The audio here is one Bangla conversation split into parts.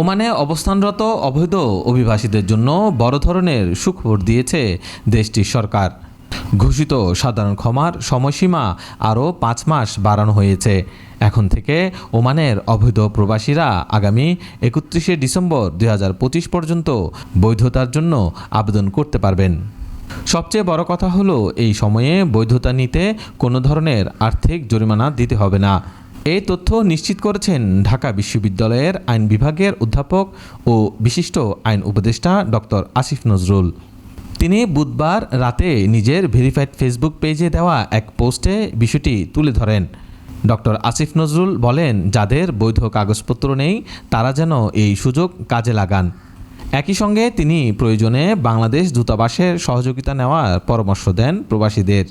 ওমানে অবস্থানরত অবৈধ অভিবাসীদের জন্য বড় ধরনের সুখবর দিয়েছে দেশটির সরকার। ঘোষিত সাধারণ ক্ষমার সময়সীমা আরও পাঁচ মাস বাড়ানো হয়েছে। এখন থেকে ওমানের অবৈধ প্রবাসীরা আগামী একত্রিশে ডিসেম্বর দুই হাজার পঁচিশ পর্যন্ত বৈধতার জন্য আবেদন করতে পারবেন। সবচেয়ে বড় কথা হলো, এই সময়ে বৈধতা নিতে কোনো ধরনের আর্থিক জরিমানা দিতে হবে না। এই তথ্য নিশ্চিত করেছেন ঢাকা বিশ্ববিদ্যালয়ের আইন বিভাগের অধ্যাপক ও বিশিষ্ট আইন উপদেষ্টা ডক্টর আসিফ নজরুল। তিনি বুধবার রাতে নিজের ভেরিফাইড ফেসবুক পেজে দেওয়া এক পোস্টে বিষয়টি তুলে ধরেন। ডক্টর আসিফ নজরুল বলেন, যাদের বৈধ কাগজপত্র নেই, তারা যেন এই সুযোগ কাজে লাগান। একই সঙ্গে তিনি প্রয়োজনে বাংলাদেশ দূতাবাসের সহযোগিতা নেওয়ার পরামর্শ দেন প্রবাসীদের।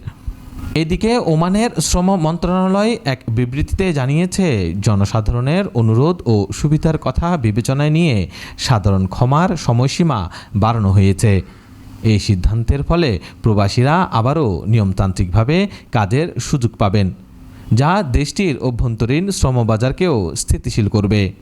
এদিকে ওমানের শ্রম মন্ত্রণালয় এক বিবৃতিতে জানিয়েছে, জনসাধারণের অনুরোধ ও সুবিধার কথা বিবেচনায় নিয়ে সাধারণ ক্ষমার সময়সীমা বাড়ানো হয়েছে। এই সিদ্ধান্তের ফলে প্রবাসীরা আবারও নিয়মতান্ত্রিকভাবে কাজের সুযোগ পাবেন, যা দেশটির অভ্যন্তরীণ শ্রমবাজারকেও স্থিতিশীল করবে।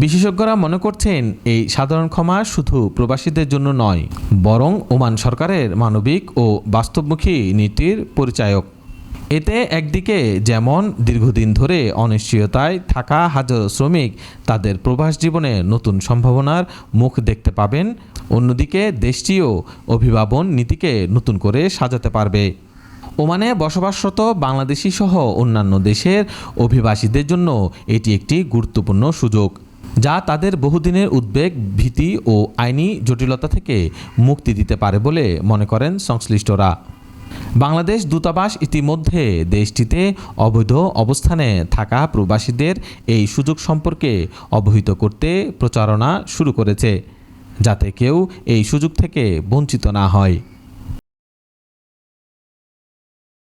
বিশেষজ্ঞরা মনে করছেন এই সাধারণ ক্ষমা শুধু প্রবাসীদের জন্য নয়, বরং ওমান সরকারের মানবিক ও বাস্তবমুখী নীতির পরিচায়ক। এতে একদিকে যেমন দীর্ঘদিন ধরে অনিশ্চয়তায় থাকা হাজারো শ্রমিক তাদের প্রবাস জীবনে নতুন সম্ভাবনার মুখ দেখতে পাবেন, অন্যদিকে দেশটিও অভিভাবন নীতিকে নতুন করে সাজাতে পারবে। ওমানে বসবাসরত বাংলাদেশি সহ অন্যান্য দেশের অভিবাসীদের জন্য এটি একটি গুরুত্বপূর্ণ সুযোগ। যা তাদের বহুদিনের উদ্বেগ, ভীতি ও আইনি জটিলতা থেকে মুক্তি দিতে পারে বলে মনে করেন সংশ্লিষ্টরা। বাংলাদেশ দূতাবাস ইতিমধ্যে দেশটিতে অবৈধ অবস্থানে থাকা প্রবাসীদের এই সুযোগ সম্পর্কে অবহিত করতে প্রচারণা শুরু করেছে, যাতে কেউ এই সুযোগ থেকে বঞ্চিত না হয়।